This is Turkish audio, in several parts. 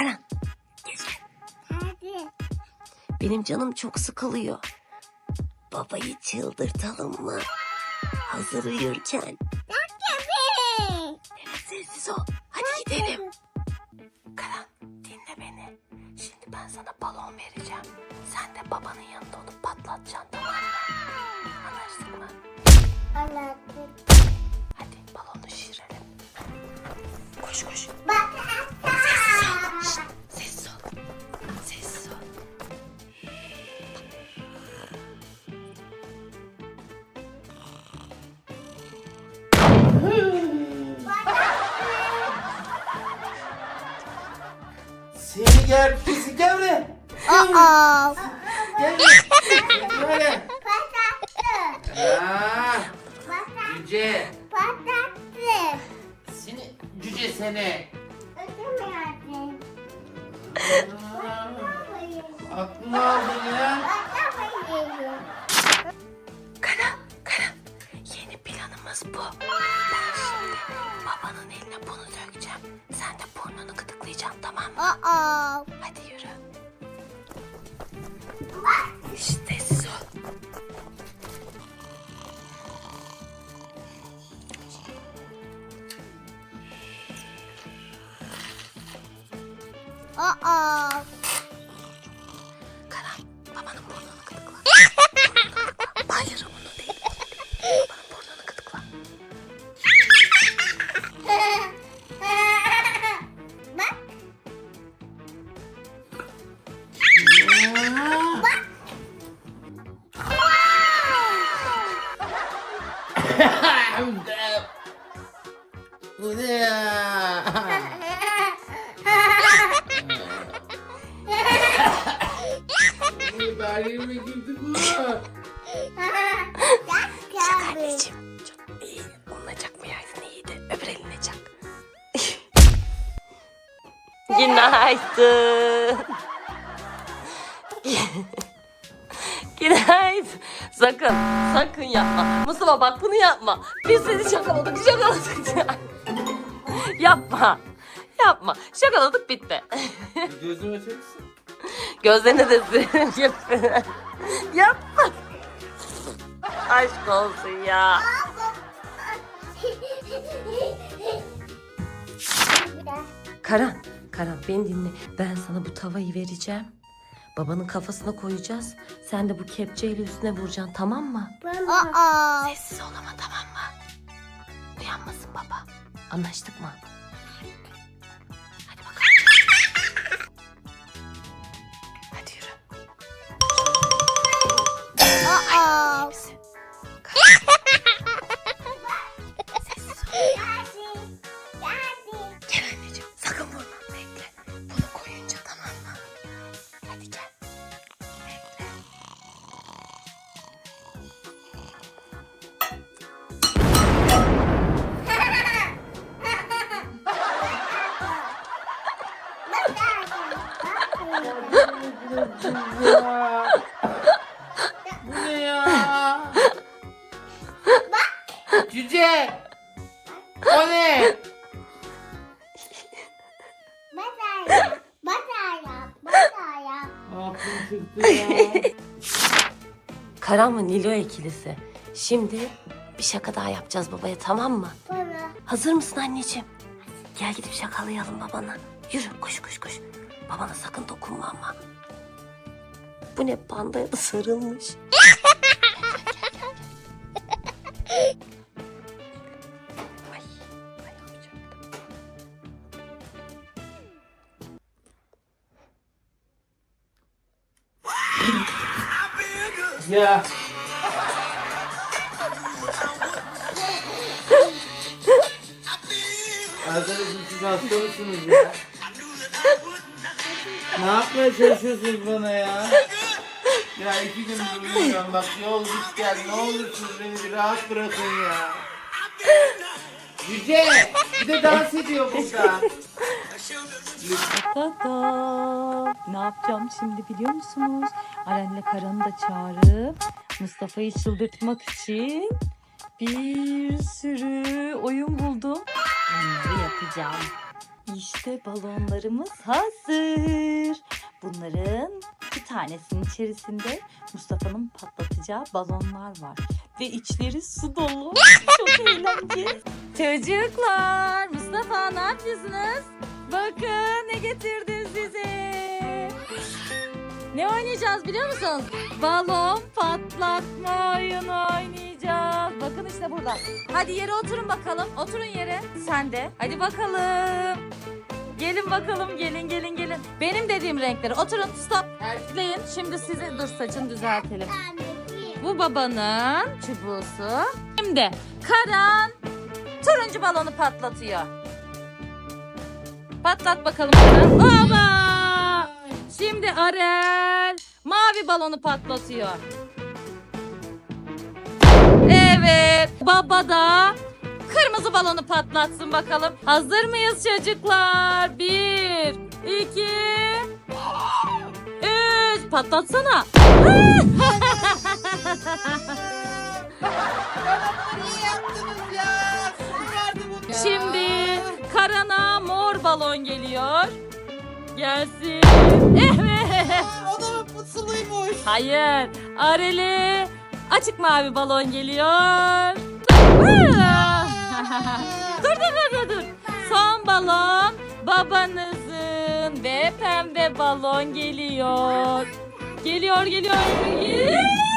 Karan. Benim canım çok sıkılıyor. Babayı çıldırtalım mı? Hazır uyurken. Evet sessiz ol. Hadi gidelim. Karan dinle beni. Şimdi ben sana balon vereceğim. Sen de babanın yanında onu patlatacaksın Seni gel pisi buraya. Aa. Buraya. Patattı. Aa, cüce. Patattı. Seni cüce seni. Aa, Aklını aldın ya. Karan, Karan. Yeni planımız bu. Sen de burnunu gıdıklayacaksın tamam mı? Aa. Mi girdi bu? Çak anneciğim. Çok iyi. Onunla çakmayaydın iyiydi. Öbür eline çak. Günaydın. Günaydın. Sakın, sakın yapma. Mustafa bak bunu yapma. Biz seni şakaladık, şakaladık. yapma. Yapma. Şakaladık bitti. Gözümü açar mısın? Gözlerine de sürelim. yapma. Aşk olsun ya. Karan, Karan beni dinle. Ben sana bu tavayı vereceğim. Babanın kafasına koyacağız. Sen de bu kepçeyle üstüne vuracaksın tamam mı? Aa. Sessiz ol ama tamam mı? Uyanmasın baba. Anlaştık mı? Cüce. O ne? Bataya. Bataya. Bataya. Aklım çıktı ya. Karan ve Nilo ikilisi. Şimdi bir şaka daha yapacağız babaya tamam mı? Bana. Hazır mısın anneciğim? Gel gidip şakalayalım babana. Yürü koş koş koş. Babana sakın dokunma ama. Bu ne pandaya da sarılmış. Ya. Arkadaşım siz hasta mısınız ya? Ne yapmaya çalışıyorsunuz bana ya? Ya iki gün uyuyacağım bak yol git gel ne olursunuz beni bir rahat bırakın ya. Yüce bir de dans ediyor burada. Tada! Ne yapacağım şimdi biliyor musunuz? Aren'le Karan'ı da çağırıp Mustafa'yı çıldırtmak için bir sürü oyun buldum. Onları yapacağım. İşte balonlarımız hazır. Bunların bir tanesinin içerisinde Mustafa'nın patlatacağı balonlar var. Ve içleri su dolu. Çok eğlenceli. Çocuklar, Mustafa ne yapıyorsunuz? Bakın ne getirdim size. Ne oynayacağız biliyor musunuz? Balon patlatma oyunu oynayacağız. Bakın işte burada. Hadi yere oturun bakalım. Oturun yere. Sen de. Hadi bakalım. Gelin bakalım. Gelin gelin gelin. Benim dediğim renkleri. Oturun. Stop. Bekleyin. Şimdi sizi dur saçını düzeltelim. Bu babanın çubuğusu. Şimdi Karan turuncu balonu patlatıyor. Patlat bakalım. Baba! Şimdi Arel mavi balonu patlatıyor. Evet. Baba da kırmızı balonu patlatsın bakalım. Hazır mıyız çocuklar? Bir, iki, üç. Patlatsana. Niye yaptınız ya? Şimdi Karan'a mor balon geliyor. Gelsin. Evet. O da mı suluymuş? Hayır. Areli açık mavi balon geliyor. dur dur dur dur dur. Son balon babanızın ve pembe balon geliyor. Geliyor geliyor. Islak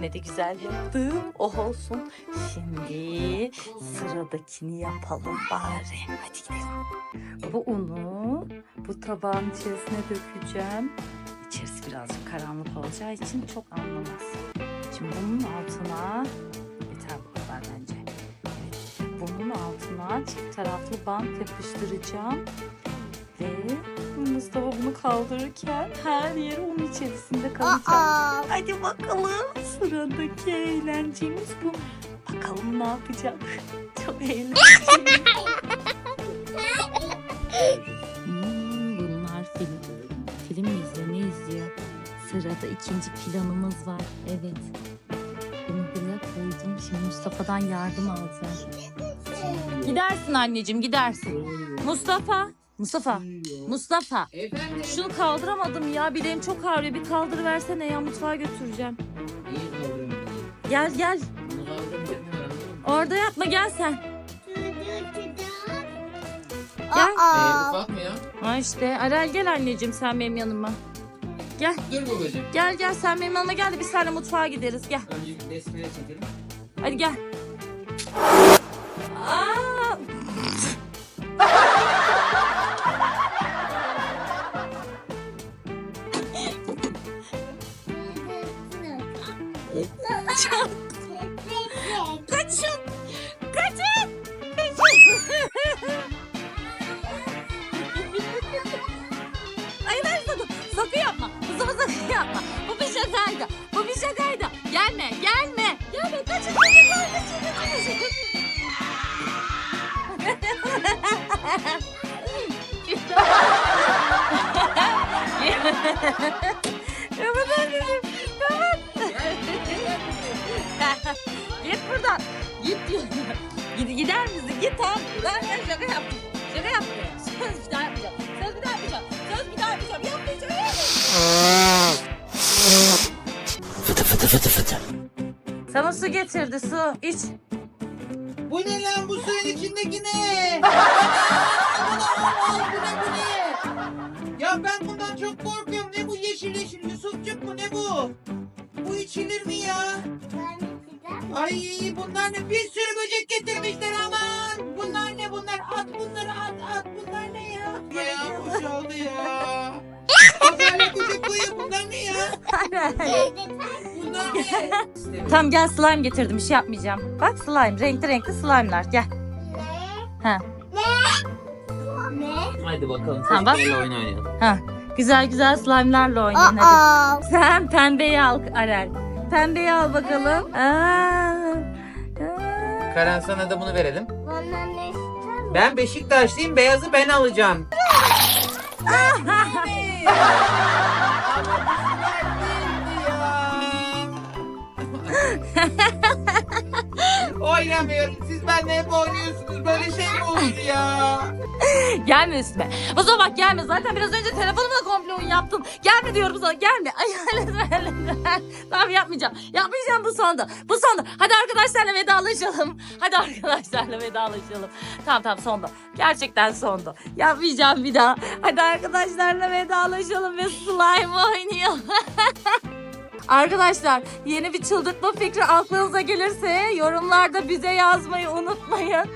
ne de güzel yaptım. Oh olsun. Şimdi sıradakini yapalım bari. Hadi gidelim. Bu unu bu tabağın içerisine dökeceğim. İçerisi birazcık karanlık olacağı için çok anlamaz. Şimdi bunun altına yeter bu kadar bence. Evet. Bunun altına çift taraflı bant yapıştıracağım. Ve Mustafa bunu kaldırırken her yeri onun içerisinde kalacak. Aa, Hadi bakalım. Sıradaki eğlencemiz bu. Bakalım ne yapacak. Çok eğlenceli. Hmm, bunlar film. Film mi izliyor? Ne izliyor? Sırada ikinci planımız var. Evet. Bunu buraya koydum. Şimdi Mustafa'dan yardım alacağım. Gidersin anneciğim gidersin. Mustafa. Mustafa. Mustafa. Efendim? Şunu kaldıramadım ya. Bileğim çok ağrıyor. Bir kaldırıversene ya mutfağa götüreceğim. İyi. Gel gel. Orada yapma gel sen. Aa, Gel. aa. ufak mı ya? Ha işte Arel gel anneciğim sen benim yanıma. Gel Dur babacığım. gel gel sen benim yanıma gel de biz seninle mutfağa gideriz gel. Önce bir besmele çekelim. Hadi gel. Aa! Kaçın! Kaçın! Hayır hayır sakın. Sakın yapma. Mustafa sakın yapma. Bu bir şakaydı. Bu bir şakaydı. Gelme gelme. Gelme kaçın çocuklar kaçın kaçın. kaçın. Kapat buradan. Git diyorum. Gid, gider misin? Git tamam. Ben, ben şaka yaptım. Şaka yaptım. Söz bir daha yapmayacağım. Söz bir daha yapmayacağım. Söz bir daha yapmayacağım. Yapmayacağım. Sana su getirdi su. İç. Bu ne lan bu suyun içindeki ne? Aman, bu ne bu ne? Ya ben bundan çok korkuyorum. Ne bu yeşil yeşil Yusufcuk bu ne bu? Bu içilir mi ya? Ay bunlar ne? Bir sürü böcek getirmişler aman. Bunlar ne bunlar? At bunları at at. Bunlar ne ya? Ya boşaldı ya. Pazarlık böcek koyuyor. Bunlar ne ya? Bunlar ne? Tamam gel slime getirdim. Bir şey yapmayacağım. Bak slime. Renkli renkli slime'lar. Gel. Ha. Ne? Hadi bakalım. Tamam, bak. çocuklarla oyun oynayalım. Ha. Güzel güzel slime'larla oynayın hadi. Sen pembeyi al Arel. Pembeyi al bakalım. Aa. Aa. Sana da bunu verelim. Bana ne ister Ben Beşiktaşlıyım. Beyazı ben alacağım. Oynamıyorum Benimle hep oynuyorsunuz. Böyle şey mi olur ya? Gelme üstüme. O bak gelme. Zaten biraz önce telefonumla komple oyun yaptın. Gelme diyorum sana. Gelme. Ay lütfen lütfen. Tamam yapmayacağım. Yapmayacağım bu sonda. Bu sonda. Hadi arkadaşlarla vedalaşalım. Hadi arkadaşlarla vedalaşalım. Tamam tamam sonda. Gerçekten sonda. Yapmayacağım bir daha. Hadi arkadaşlarla vedalaşalım ve slime oynayalım. Arkadaşlar yeni bir çıldırtma fikri aklınıza gelirse yorumlarda bize yazmayı unutmayın.